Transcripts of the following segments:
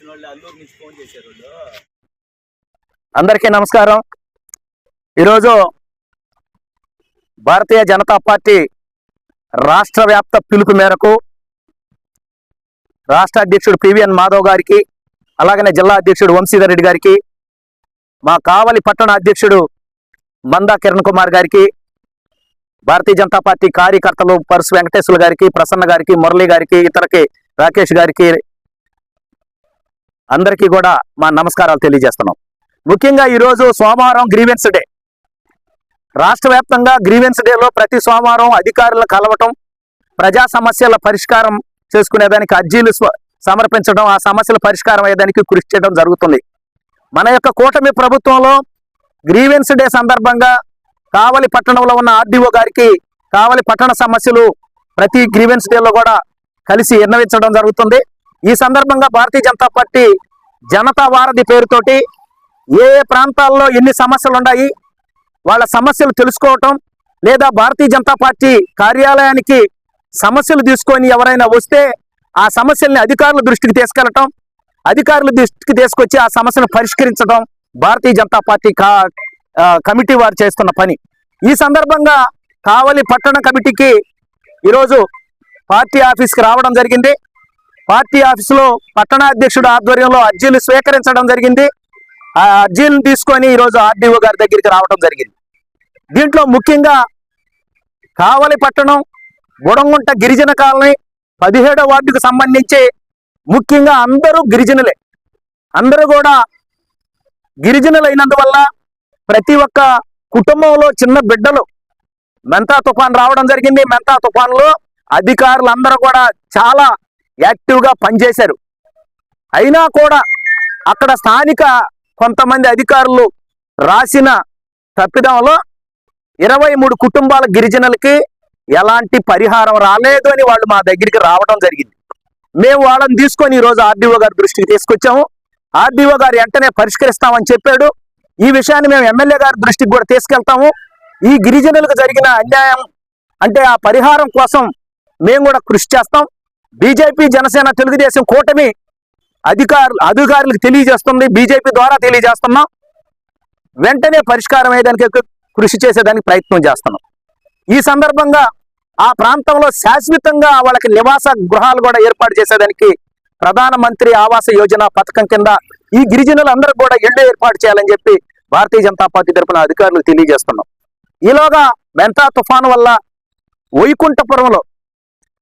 చేసిన వాళ్ళు అల్లూరు నుంచి ఫోన్ చేశారు అందరికీ నమస్కారం. ఈరోజు భారతీయ జనతా పార్టీ రాష్ట్ర వ్యాప్త పిలుపు మేరకు రాష్ట్ర అధ్యక్షుడు పివిఎన్ మాధవ్ గారికి అలాగనే జిల్లా అధ్యక్షుడు వంశీధర్ రెడ్డి గారికి మా కావలి పట్టణ అధ్యక్షుడు మందా కిరణ్ కుమార్ గారికి భారతీయ జనతా పార్టీ కార్యకర్తలు పరశు వెంకటేశ్వర గారికి ప్రసన్న గారికి మురళి గారికి ఇతరకి రాకేష్ గారికి అందరికీ కూడా మా నమస్కారాలు తెలియజేస్తున్నాం. ముఖ్యంగా ఈరోజు సోమవారం గ్రీవెన్స్ డే. రాష్ట్ర వ్యాప్తంగా గ్రీవెన్స్ డేలో ప్రతి సోమవారం అధికారులు కలవటం ప్రజా సమస్యల పరిష్కారం చేసుకునేదానికి అర్జీలు సమర్పించడం ఆ సమస్యల పరిష్కారం అయ్యేదానికి కృషి చేయడం జరుగుతుంది. మన యొక్క కూటమి ప్రభుత్వంలో గ్రీవెన్స్ డే సందర్భంగా కావలి పట్టణంలో ఉన్న ఆర్డీఓ గారికి కావలి పట్టణ సమస్యలు ప్రతి గ్రీవెన్స్ డేలో కూడా కలిసి విన్నవించడం జరుగుతుంది. ఈ సందర్భంగా భారతీయ జనతా పార్టీ జనతా వారధి పేరుతోటి ఏ ప్రాంతాల్లో ఎన్ని సమస్యలు ఉన్నాయి వాళ్ళ సమస్యలు తెలుసుకోవటం లేదా భారతీయ జనతా పార్టీ కార్యాలయానికి సమస్యలు తీసుకొని ఎవరైనా వస్తే ఆ సమస్యల్ని అధికారుల దృష్టికి తీసుకెళ్ళటం అధికారుల దృష్టికి తీసుకొచ్చి ఆ సమస్యను పరిష్కరించడం భారతీయ జనతా పార్టీ కా కమిటీ వారు చేస్తున్న పని. ఈ సందర్భంగా కావలి పట్టణ కమిటీకి ఈరోజు పార్టీ ఆఫీస్కి రావడం జరిగింది. పార్టీ ఆఫీసులో పట్టణాధ్యక్షుడు ఆధ్వర్యంలో అర్జీలు స్వీకరించడం జరిగింది. ఆ అర్జీలను తీసుకొని ఈరోజు ఆర్డీఓ గారి దగ్గరికి రావడం జరిగింది. దీంట్లో ముఖ్యంగా కావలి పట్టణం గుడంగుంట గిరిజన కాలనీ పదిహేడో వార్డుకు సంబంధించి ముఖ్యంగా అందరూ గిరిజనులే. అందరూ కూడా గిరిజనులైనందువల్ల ప్రతి ఒక్క కుటుంబంలో చిన్న బిడ్డలు మెంతా తుఫాన్ రావడం జరిగింది. మెంతా తుఫాన్లో అధికారులు అందరూ కూడా చాలా యాక్టివ్గా పనిచేశారు. అయినా కూడా అక్కడ స్థానిక కొంతమంది అధికారులు రాసిన తప్పిదంలో ఇరవై మూడు కుటుంబాల గిరిజనులకి ఎలాంటి పరిహారం రాలేదు అని వాళ్ళు మా దగ్గరికి రావడం జరిగింది. మేము వాళ్ళని తీసుకొని ఈరోజు ఆర్డీఓ గారి దృష్టికి తీసుకొచ్చాము. ఆర్డీఓ గారు వెంటనే పరిష్కరిస్తామని చెప్పాడు. ఈ విషయాన్ని మేము ఎమ్మెల్యే గారి దృష్టికి కూడా తీసుకెళ్తాము. ఈ గిరిజనులకు జరిగిన అన్యాయం అంటే ఆ పరిహారం కోసం మేము కూడా కృషి చేస్తాం. బీజేపీ జనసేన తెలుగుదేశం కూటమి అధికారులు అధికారులకు తెలియజేస్తుంది. బీజేపీ ద్వారా తెలియజేస్తున్నాం. వెంటనే పరిష్కారం అయ్యేదానికి కృషి చేసేదానికి ప్రయత్నం చేస్తున్నాం. ఈ సందర్భంగా ఆ ప్రాంతంలో శాశ్వతంగా వాళ్ళకి నివాస గృహాలు కూడా ఏర్పాటు చేసేదానికి ప్రధానమంత్రి ఆవాస యోజన పథకం కింద ఈ గిరిజనులందరూ కూడా ఇళ్ళు ఏర్పాటు చేయాలని చెప్పి భారతీయ జనతా పార్టీ తరఫున అధికారులకు తెలియజేస్తున్నాం. ఈలోగా మెంతా తుఫాను వల్ల వైకుంఠపురంలో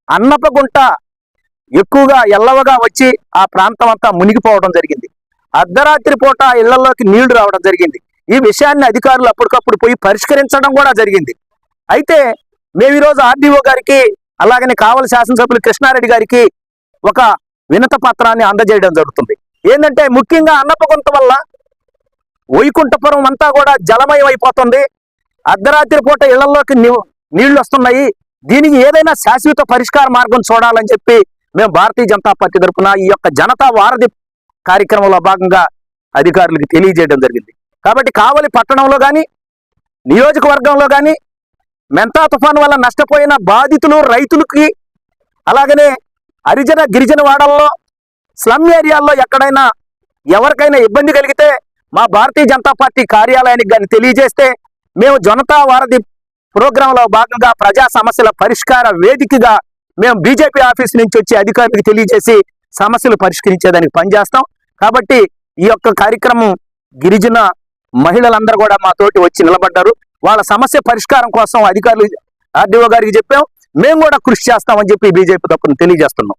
అన్నపగుంట ఎక్కువగా ఎల్లవగా వచ్చి ఆ ప్రాంతం అంతా మునిగిపోవడం జరిగింది. అర్ధరాత్రి పూట ఇళ్ళలోకి నీళ్ళు రావడం జరిగింది. ఈ విషయాన్ని అధికారులు అప్పటికప్పుడు పోయి పరిష్కరించడం కూడా జరిగింది. అయితే మేము ఈరోజు ఆర్డీఓ గారికి అలాగనే కావల శాసనసభ్యులు కృష్ణారెడ్డి గారికి ఒక వినత పత్రాన్ని అందజేయడం జరుగుతుంది. ఏంటంటే ముఖ్యంగా అన్నపకొంత వల్ల వైకుంఠపురం అంతా కూడా జలమయం అయిపోతుంది. అర్ధరాత్రి పూట ఇళ్ళలోకి నీ- నీళ్ళు వస్తున్నాయి. దీనికి ఏదైనా శాశ్వత పరిష్కార మార్గం చూడాలని చెప్పి మేము భారతీయ జనతా పార్టీ తరఫున ఈ యొక్క జనతా వారధి కార్యక్రమంలో భాగంగా అధికారులకు తెలియజేయడం జరిగింది. కాబట్టి కావలి పట్టణంలో కానీ నియోజకవర్గంలో కానీ మెంతా తుఫాన్ వల్ల నష్టపోయిన బాధితులు రైతులకి అలాగనే హరిజన గిరిజన వాడల్లో స్లమ్ ఏరియాల్లో ఎక్కడైనా ఎవరికైనా ఇబ్బంది కలిగితే మా భారతీయ జనతా పార్టీ కార్యాలయానికి కానీ తెలియజేస్తే మేము జనతా వారధి ప్రోగ్రాంలో భాగంగా ప్రజా సమస్యల పరిష్కార వేదికగా మేము బీజేపీ ఆఫీస్ నుంచి వచ్చి అధికారులకు తెలియజేసి సమస్యలు పరిష్కరించేదానికి పనిచేస్తాం. కాబట్టి ఈ యొక్క కార్యక్రమం గిరిజన మహిళలందరూ కూడా మాతోటి వచ్చి నిలబడ్డారు. వాళ్ళ సమస్య పరిష్కారం కోసం అధికారులు ఆర్డీఓ గారికి చెప్పాం. మేము కూడా కృషి చేస్తామని చెప్పి బీజేపీ తప్పును తెలియజేస్తున్నాం.